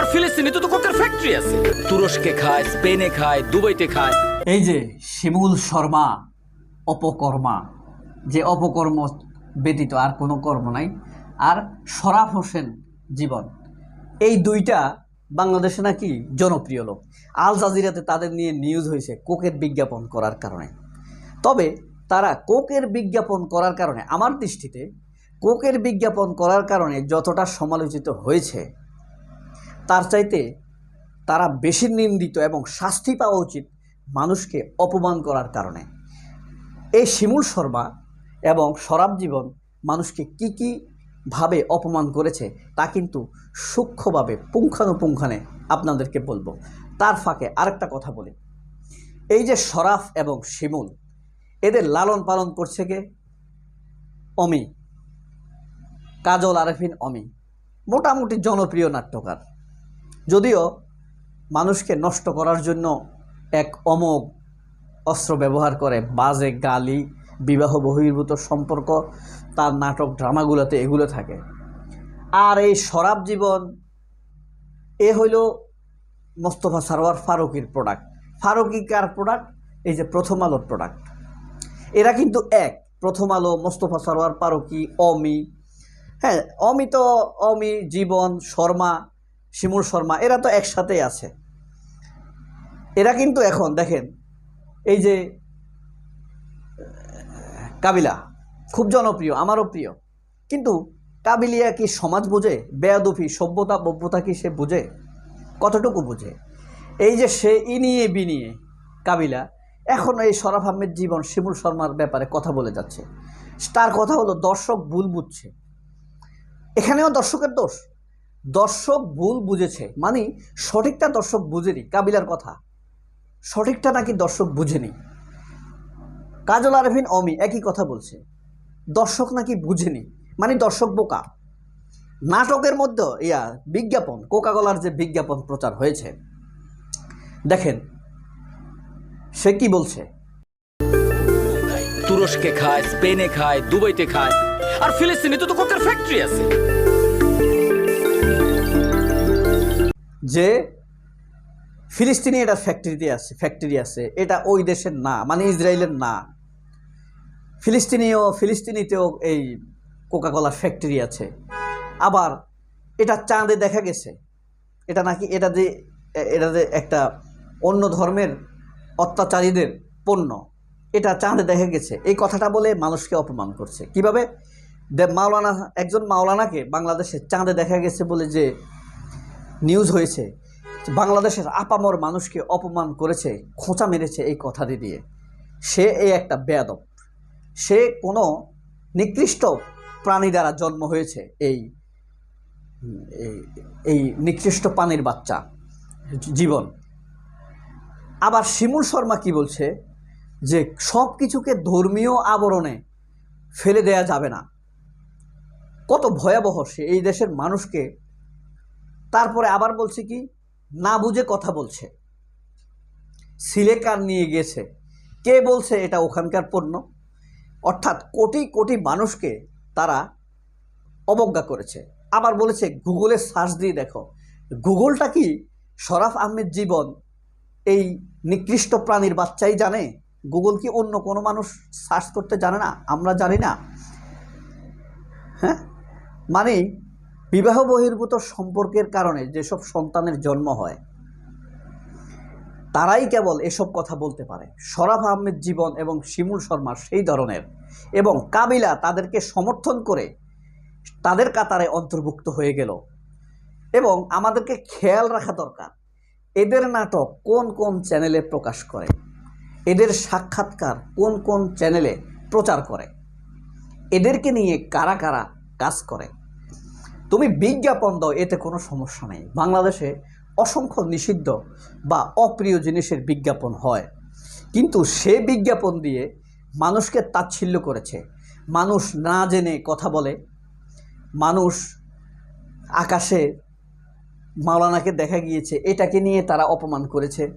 আর ফিলিস্তিনি তো কোকের ফ্যাক্টরি আছে। তুরস্কে খায়, স্পেনে খায়, দুবাইতে খায়। এই যে শিমুল শর্মা অপকর্মা, যে অপকর্ম ব্যতীত আর কোনো কর্ম নাই, আর শরাফ হোসেন জীবন, এই দুইটা বাংলাদেশে নাকি জনপ্রিয় লোক। আল জাজিরাতে তাদের নিয়ে নিউজ হয়েছে কোকের বিজ্ঞাপন করার কারণে। তবে তারা কোকের বিজ্ঞাপন করার কারণে, আমার দৃষ্টিতে কোকের বিজ্ঞাপন করার কারণে যতটা সমালোচিত হয়েছে তার চাইতে তারা বেশি নিন্দিত এবং শাস্তি পাওয়া উচিত মানুষকে অপমান করার কারণে। এই শিমুল শর্মা এবং সরাব জীবন মানুষকে কি কি ভাবে অপমান করেছে তা কিন্তু সূক্ষ্মভাবে পুঙ্খানুপুঙ্খানে আপনাদেরকে বলব। তার ফাঁকে আরেকটা কথা বলি। এই যে সরাফ এবং শিমুল, এদের লালন পালন করছে কে? অমি। কাজল আরেফিন অমি। মোটামুটি জনপ্রিয় নাট্যকার। যদিও মানুষকে নষ্ট করার জন্য এক অমোঘ অস্ত্র ব্যবহার করে, বাজে গালি, বিবাহ বহির্ভূত সম্পর্ক, তার নাটক ড্রামাগুলোতে এগুলো থাকে। আর এই শরাব জীবন, এ হইল মোস্তফা সারোয়ার ফারুকির প্রোডাক্ট ফারুকি কার প্রোডাক্ট এই যে প্রথম আলোর প্রোডাক্ট এরা কিন্তু এক। প্রথম আলো মোস্তফা সারোয়ার, ফারুকি, অমি। হ্যাঁ অমি তো অমি, জীবন, শর্মা শিমুল শর্মা, এরা তো একসাথেই আছে। এরা কিন্তু এখন দেখেন, এই যে, কাবিলা, খুব জনপ্রিয়, আমারও প্রিয়। কিন্তু কাবিলিয়া কি সমাজ বোঝে? বেয়াদফি, সভ্যতা, বভ্যতা কি সে বোঝে? কতটুকু বোঝে? এই যে সে ইনিয়ে বিনিয়ে কাবিলা, এখন এই শরাফ আহমেদ জীবন শিমুল শর্মার ব্যাপারে কথা বলে যাচ্ছে। তার কথা হলো, দর্শক ভুল বুঝছে। এখানেও দর্শকের দোষ। দর্শক ভুল বুঝেছে। মানে সঠিকটা দর্শক বুঝেনি, কাবিলার কথা। সঠিকটা নাকি দর্শক বুঝেনি। কাজল আরভিন অমি একই কথা বলছে। দর্শক নাকি বুঝেনি মানে দর্শক বোকা। নাটকের মধ্যে ইয়া, বিজ্ঞাপন কোকাকোলার যে বিজ্ঞাপন প্রচার হয়েছে। দেখেন, সে কি বলছে? তুরস্কে খায়, স্পেনে খায়, দুবাইতে খায়, আর ফিলিস্তিনি তো কোকের ফ্যাক্টরি আছে। যে ফিলিস্তিনি এটা ফ্যাক্টরিতে আছে ফ্যাক্টরি আছে। এটা ওই দেশের না মানে ইসরায়েলের না। ফিলিস্তিনিও, ফিলিস্তিনিতেও এই কোকাকোলার ফ্যাক্টরি আছে। আবার এটা চাঁদে দেখা গেছে। এটা নাকি এটা যে এটা যে একটা অন্য ধর্মের অত্যাচারীদের পণ্য, এটা চাঁদে দেখা গেছে। এই কথাটা বলে মানুষকে অপমান করছে। কীভাবে? মাওলানা, একজন মাওলানাকে বাংলাদেশে চাঁদে দেখা গেছে বলে যে নিউজ হয়েছে বাংলাদেশের আপামর মানুষকে অপমান করেছে, খোঁচা মেরেছে এই কথাটি দিয়ে। সে এই একটা বেয়াদব। সে কোনো নিকৃষ্ট প্রাণী দ্বারা জন্ম হয়েছে এই, এই- নিকৃষ্ট প্রাণীর বাচ্চা, জীবন। আবার শিমুল শর্মা কি বলছে? যে সব কিছুকে ধর্মীয় আবরণে ফেলে দেয়া যাবে না। কত ভয়াবহ সে এই দেশের মানুষকে তারপরে আবার বলছে কি, না বুঝে কথা বলছে। সিলেকার নিয়ে গেছে? কে বলছে এটা ওখানকার পণ্য? অর্থাৎ কোটি কোটি মানুষকে তারা অবজ্ঞা করেছে। আবার বলেছে, গুগলে সার্চ দিয়ে দেখো। গুগলটা কি? শরাফ আহমেদ জীবন, এই নিকৃষ্ট প্রাণীর বাচ্চাই জানে? গুগল কি অন্য কোনো মানুষ সার্চ করতে জানে না? আমরা জানি না। হ্যাঁ? মানে বিবাহ বহির্ভূত সম্পর্কের কারণে যেসব সন্তানের জন্ম হয়, তারাই কেবল এসব কথা বলতে পারে। শরাফ আহমেদ জীবন এবং শিমুল শর্মা সেই ধরনের এবং কাবিলা তাদেরকে সমর্থন করে তাদের কাতারে অন্তর্ভুক্ত হয়ে গেল এবং আমাদেরকে খেয়াল রাখা দরকার, এদের নাটক কোন কোন চ্যানেলে প্রকাশ করে, এদের সাক্ষাৎকার কোন কোন চ্যানেলে প্রচার করে, এদেরকে নিয়ে কারা কারা কাজ করে। তুমি বিজ্ঞাপন দাও, এতে কোনো সমস্যা নেই। বাংলাদেশে অসংখ্য নিষিদ্ধ বা অপ্রিয় জিনিসের বিজ্ঞাপন হয়। কিন্তু সে বিজ্ঞাপন দিয়ে মানুষকে তাচ্ছিল্য করেছে। মানুষ না জেনে কথা বলে। মানুষ আকাশে মাওলানাকে দেখা গিয়েছে, এটাকে নিয়ে তারা অপমান করেছে।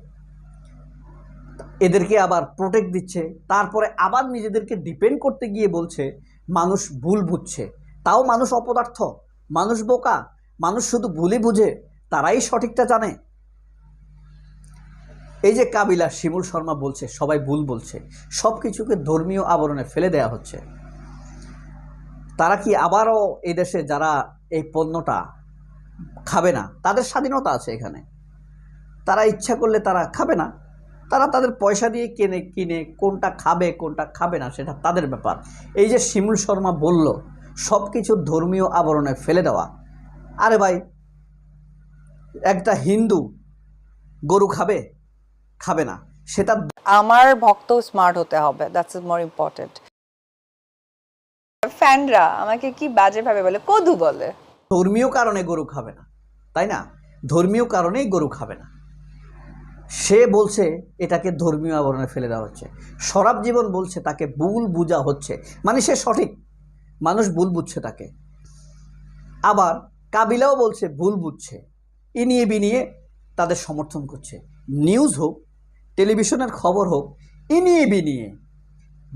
এদেরকে আবার প্রোটেক্ট দিচ্ছে। তারপরে আবার নিজেদেরকে ডিপেন্ড করতে গিয়ে বলছে, মানুষ ভুল বুঝছে। তাও মানুষ অপদার্থ। মানুষ বোকা, মানুষ শুধু ভুলই বুঝে, তারাই সঠিকটা জানে। এই যে কাবিলা, শিমুল শর্মা বলছে, সবাই ভুল বলছে। সব কিছুকে ধর্মীয় আবরণে ফেলে দেয়া হচ্ছে। তারা কি আবারও এই দেশে যারা এই পণ্যটা খাবে না, তাদের স্বাধীনতা আছে এখানে। তারা ইচ্ছা করলে তারা খাবে না। তারা তাদের পয়সা দিয়ে কিনে কিনে কোনটা খাবে কোনটা খাবে না, সেটা তাদের ব্যাপার। এই যে শিমুল শর্মা বলল সব কিছু ধর্মীয় আবরণে ফেলে দেওয়া। আরে ভাই একটা হিন্দু গরু খাবে? খাবে না। সেটা আমার ভক্ত স্মার্ট হতে হবে দ্যাটস ইজ মোর ইম্পর্টেন্ট ফ্যানরা আমাকে কি বাজে ভাবে বলে? কদু বলে। ধর্মীয় কারণে গরু খাবে না তাই না? ধর্মীয় কারণেই গরু খাবে না। সে বলছে এটাকে ধর্মীয় আবরণে ফেলে দেওয়া হচ্ছে। সরাব জীবন বলছে তাকে ভুল বুঝা হচ্ছে। মানে সে সঠিক। মানুষ ভুল বুঝছে তাকে। আবার কাবিলাও বলছে ভুল বুঝছে। ইনিয়ে বিনিয়ে তাদের সমর্থন করছে। নিউজ হোক, টেলিভিশনের খবর হোক ইনিয়ে বিনিয়ে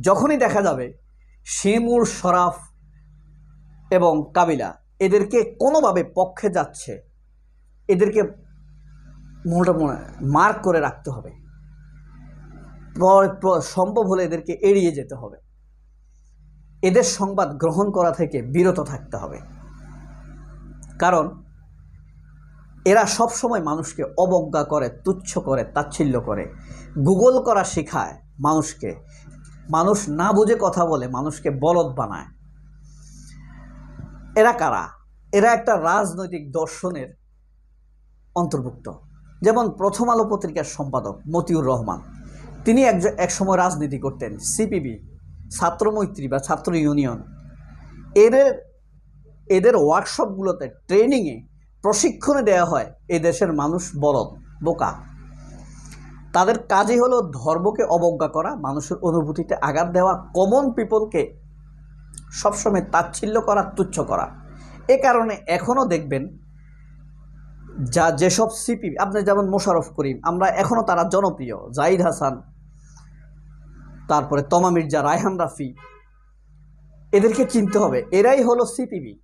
যখনই দেখা যাবে শিমুর শরাফ এবং কাবিলা এদেরকে কোনোভাবে পক্ষে যাচ্ছে, এদেরকে মোটামুটি মার্ক করে রাখতে হবে। সম্ভব হলে এদেরকে এড়িয়ে যেতে হবে। এদের সংবাদ গ্রহণ করা থেকে বিরত থাকতে হবে। কারণ এরা সব সময় মানুষকে অবজ্ঞা করে, তুচ্ছ করে, তাচ্ছিল্য করে। গুগল করা শেখায় মানুষকে। মানুষ না বুঝে কথা বলে, মানুষকে বলদ বানায়। এরা কারা? এরা একটা রাজনৈতিক দর্শনের অন্তর্ভুক্ত। যেমন প্রথম আলো পত্রিকার সম্পাদক মতিউর রহমান। তিনি এক একসময় রাজনীতি করতেন, সিপিবি ছাত্রমৈত্রী বা ছাত্র ইউনিয়ন। এদের এদের ওয়ার্কশপগুলোতে ট্রেনিংয়ে প্রশিক্ষণে দেওয়া হয় এ দেশের মানুষ বলদ বোকা। তাদের কাজই হলো ধর্মকে অবজ্ঞা করা, মানুষের অনুভূতিতে আঘাত দেওয়া কমন পিপলকে সবসময় তাচ্ছিল্য করা, তুচ্ছ করা। এ কারণে এখনও দেখবেন যা যেসব সিপি আপনি যেমন মোশারফ করিম, আমরা এখনও তারা জনপ্রিয়, জাহিদ হাসান তারপরে তমা মির্জা, রায়হান রাফি, এদেরকে চিনতে হবে। এরাই হলো সিপিবি।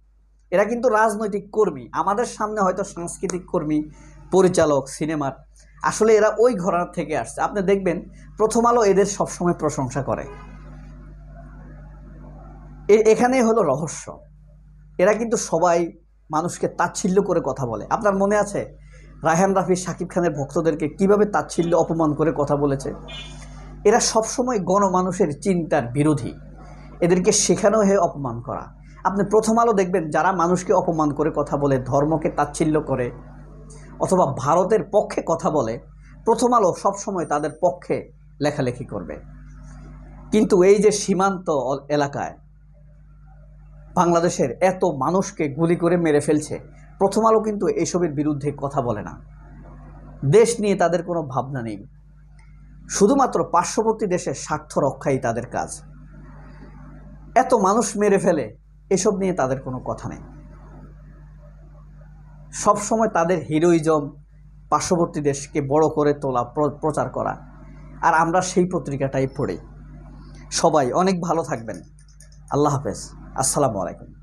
এরা কিন্তু রাজনৈতিক কর্মী। আমাদের সামনে হয়তো সাংস্কৃতিক কর্মী, পরিচালক, সিনেমার। আসলে এরা ওই ঘরানার থেকে আসছে। আপনি দেখবেন, প্রথম আলো এদের সবসময় প্রশংসা করে। এ- এখানেই হলো রহস্য। এরা কিন্তু সবাই মানুষকে তাচ্ছিল্য করে কথা বলে। আপনার মনে আছে, রায়হান রাফি শাকিব খানের ভক্তদেরকে কীভাবে তাচ্ছিল্য, অপমান করে কথা বলেছে? এরা সবসময় গণমানুষের চিন্তার বিরোধী। এদেরকে শেখানো হয়ে অপমান করা। আপনি প্রথম আলো দেখবেন যারা মানুষকে অপমান করে কথা বলে, ধর্মকে তাচ্ছিল্য করে, অথবা ভারতের পক্ষে কথা বলে, প্রথম আলো সবসময় তাদের পক্ষে লেখালেখি করবে। কিন্তু এই যে সীমান্ত এলাকায় বাংলাদেশের এত মানুষকে গুলি করে মেরে ফেলছে, প্রথম আলো কিন্তু এসবের বিরুদ্ধে কথা বলে না। দেশ নিয়ে তাদের কোনো ভাবনা নেই। শুধুমাত্র পার্শ্ববর্তী দেশের স্বার্থ রক্ষাই তাদের কাজ। এত মানুষ মেরে ফেলে, এসব নিয়ে তাদের কোনো কথা নেই। সব সময় তাদের হিরোইজম, পার্শ্ববর্তী দেশকে বড় করে তোলা, প্র- প্রচার করা। আর আমরা সেই পত্রিকাটাই পড়ি। সবাই অনেক ভালো থাকবেন। আল্লাহ হাফেজ। আসসালামু আলাইকুম।